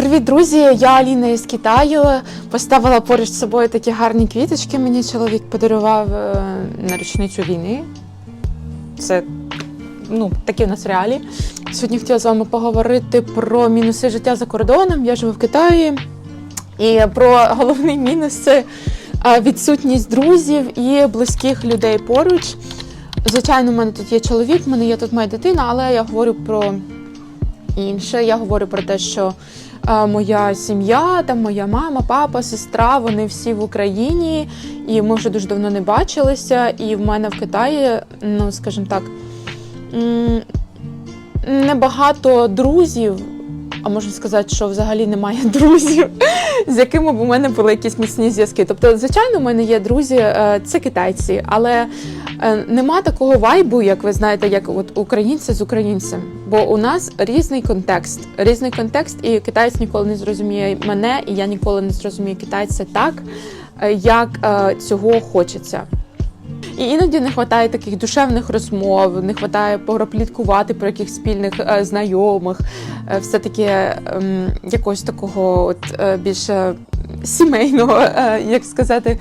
Привіт, друзі! Я Аліна із Китаю. Поставила поруч з собою такі гарні квіточки. Мені чоловік подарував е, на річницю війни. Це ну, такі в нас реалії. Сьогодні хотіла з вами поговорити про мінуси життя за кордоном. Я живу в Китаї. І про головний мінус це е, відсутність друзів і близьких людей поруч. Звичайно, в мене тут є чоловік, в мене є тут моя дитина, але я говорю про інше. Я говорю про те, що моя сім'я, там моя мама, папа, сестра, вони всі в Україні, і ми вже дуже давно не бачилися. І в мене в Китаї, ну скажімо так, небагато друзів. А можна сказати, що взагалі немає друзів, з якими б у мене були якісь міцні зв'язки. Тобто, звичайно, у мене є друзі, е, це китайці, але е, нема такого вайбу, як ви знаєте, як от українці з українцем. Бо у нас різний контекст, різний контекст, і китаєць ніколи не зрозуміє мене, і я ніколи не зрозумію китайця так, е, як цього хочеться. І іноді не вистачає таких душевних розмов, не вистачає поропліткувати про якихось спільних е, знайомих, е, все-таки ем, якогось такого от, е, більше сімейного, е, як сказати,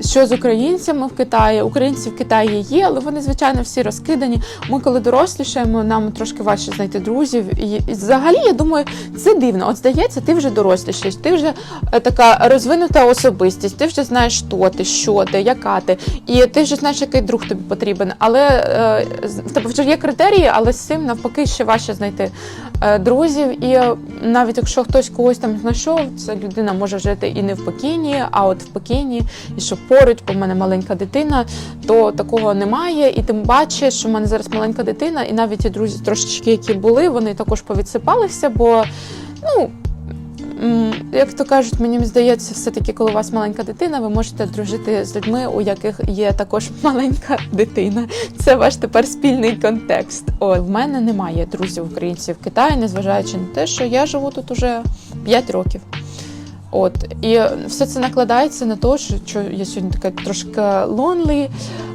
що з українцями в Китаї. Українці в Китаї є, але вони, звичайно, всі розкидані. Ми, коли дорослішаємо, нам трошки важче знайти друзів. І, взагалі, я думаю, це дивно. От здається, ти вже дорослішаєш, ти вже е, така розвинута особистість, ти вже знаєш, хто ти, що ти, яка ти, і ти вже знаєш, який друг тобі потрібен. Але е, в тебе вже є критерії, але з цим навпаки ще важче знайти друзів. І е, навіть якщо хтось когось там знайшов, ця людина може жити і не в Пекіні, а от в Пекіні, і що поруч, бо в мене маленька дитина, то такого немає. І тим паче, що в мене зараз маленька дитина, і навіть ті друзі трошечки, які були, вони також повідсипалися, бо ну. Як то кажуть, мені здається, все-таки, коли у вас маленька дитина, ви можете дружити з людьми, у яких є також маленька дитина. Це ваш тепер спільний контекст. О, в мене немає друзів українців в Китаї, незважаючи на те, що я живу тут уже 5 років. От і все це накладається на те, що, я сьогодні така трошки.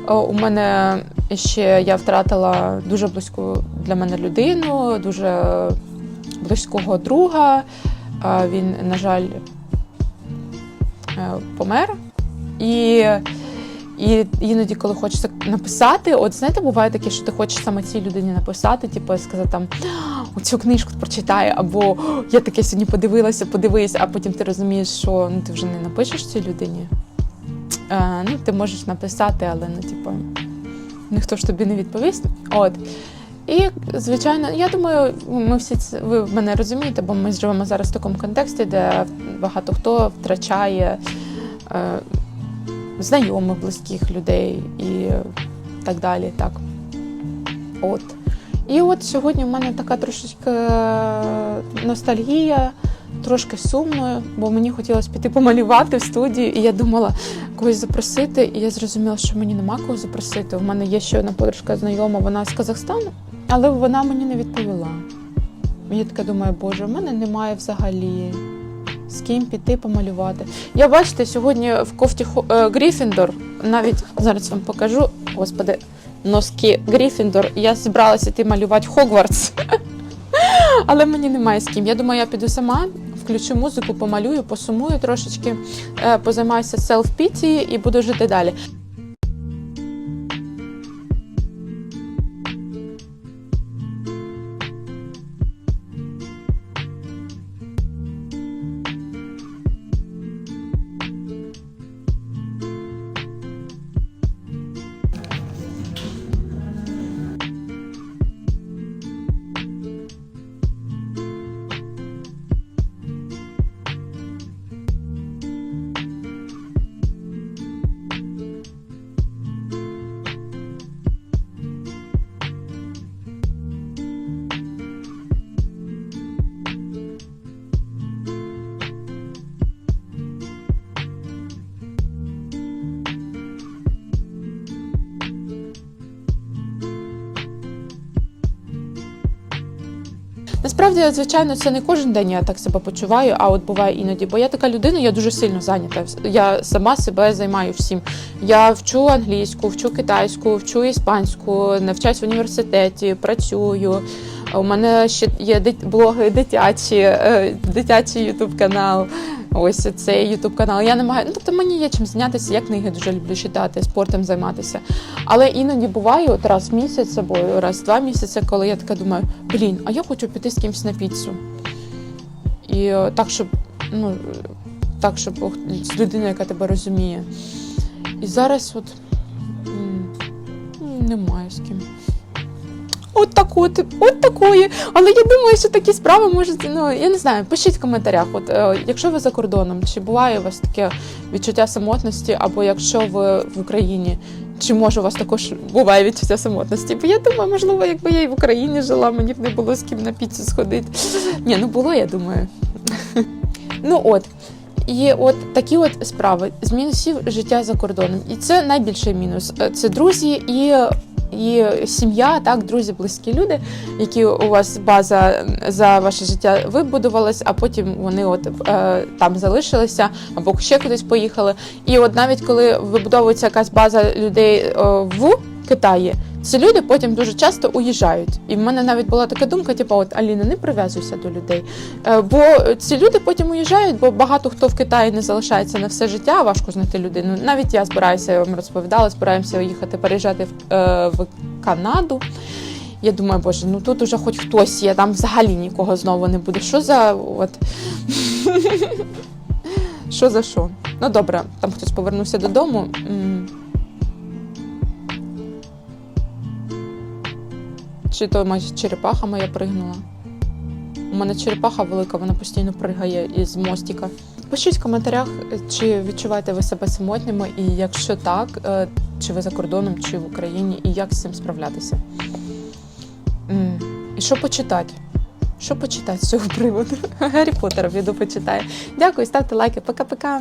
О, У мене ще я втратила дуже близьку для мене людину, дуже близького друга. Він, на жаль, е, помер. І, і іноді, коли хочеться написати, от знаєте, буває таке, що ти хочеш саме цій людині написати, типу сказати там цю книжку прочитай, або я таке сьогодні подивилася, подивись, а потім ти розумієш, що ну ти вже не напишеш цій людині. Е, ну, ти можеш написати, але ну, типу, ніхто ж тобі не відповість. От. І, звичайно, я думаю, ми всі це ви мене розумієте, бо ми живемо зараз в такому контексті, де багато хто втрачає е, знайомих, близьких людей і так далі. Так. От. І от сьогодні в мене така трошечки е, ностальгія, трошки сумно, бо мені хотілося піти помалювати в студію, і я думала когось запросити, і я зрозуміла, що мені нема кого запросити. У мене є ще одна подружка знайома, вона з Казахстану, але вона мені не відповіла. Я така думаю, боже, в мене немає взагалі з ким піти помалювати. Я бачите, сьогодні в кофті Хо- е, Гріфіндор, навіть зараз вам покажу, господи, носки Гріфіндор. Я зібралася йти малювати Хогвартс. Але мені немає з ким. Я думаю, я піду сама, включу музику, помалюю, посумую трошечки, е, позаймаюся селф-піті і буду жити далі. Насправді, звичайно, це не кожен день я так себе почуваю, а от буває іноді. Бо я така людина, я дуже сильно зайнята. Я сама себе займаю всім. Я вчу англійську, вчу китайську, вчу іспанську, навчаюсь в університеті, працюю. У мене ще є блоги дитячі, е, дитячий ютуб канал. Ось цей ютуб канал. Я не маю. Ну, тобто мені є чим зайнятися. Я книги дуже люблю читати, спортом займатися. Але іноді буває от раз в місяць або раз в два місяці, коли я така думаю, блін, а я хочу піти з кимось на піцу. І е, так, щоб ну так, щоб з людиною, яка тебе розуміє. І зараз от немає з ким. От такої, от такої. Але я думаю, що такі справи можуть, ну я не знаю, пишіть в коментарях. От е, якщо ви за кордоном, чи буває у вас таке відчуття самотності, або якщо ви в Україні, чи може у вас також буває відчуття самотності? Бо я думаю, можливо, якби я і в Україні жила, мені б не було з ким на піцу сходити. Ні, ну було, я думаю. Ну от. І от такі от справи з мінусів життя за кордоном. І це найбільший мінус. Е, Це друзі і, і сім'я, так, друзі, близькі люди, які у вас база за ваше життя вибудувалась, а потім вони от е, там залишилися або ще кудись поїхали. І от навіть коли вибудовується якась база людей е, в Китаї. Ці люди потім дуже часто уїжджають. І в мене навіть була така думка: типу, от Аліна, не прив'язуйся до людей. Е, Бо ці люди потім уїжджають, бо багато хто в Китаї не залишається на все життя, важко знайти людину. Навіть я збираюся, я вам розповідала, збираємося їхати переїжджати в, е, в Канаду. Я думаю, боже, ну тут уже хоч хтось є, там взагалі нікого знову не буде. Що за от. Що за що? Ну добре, там хтось повернувся додому. Чи то моя черепаха моя пригнула? У мене черепаха велика, вона постійно пригає із мостика. Пишіть в коментарях, чи відчуваєте ви себе самотніми, і якщо так, е, чи ви за кордоном, чи в Україні, і як з цим справлятися. І що почитати? Що почитати з цього приводу? Гаррі Поттера піду почитаю. Дякую, ставте лайки. Пока-пока.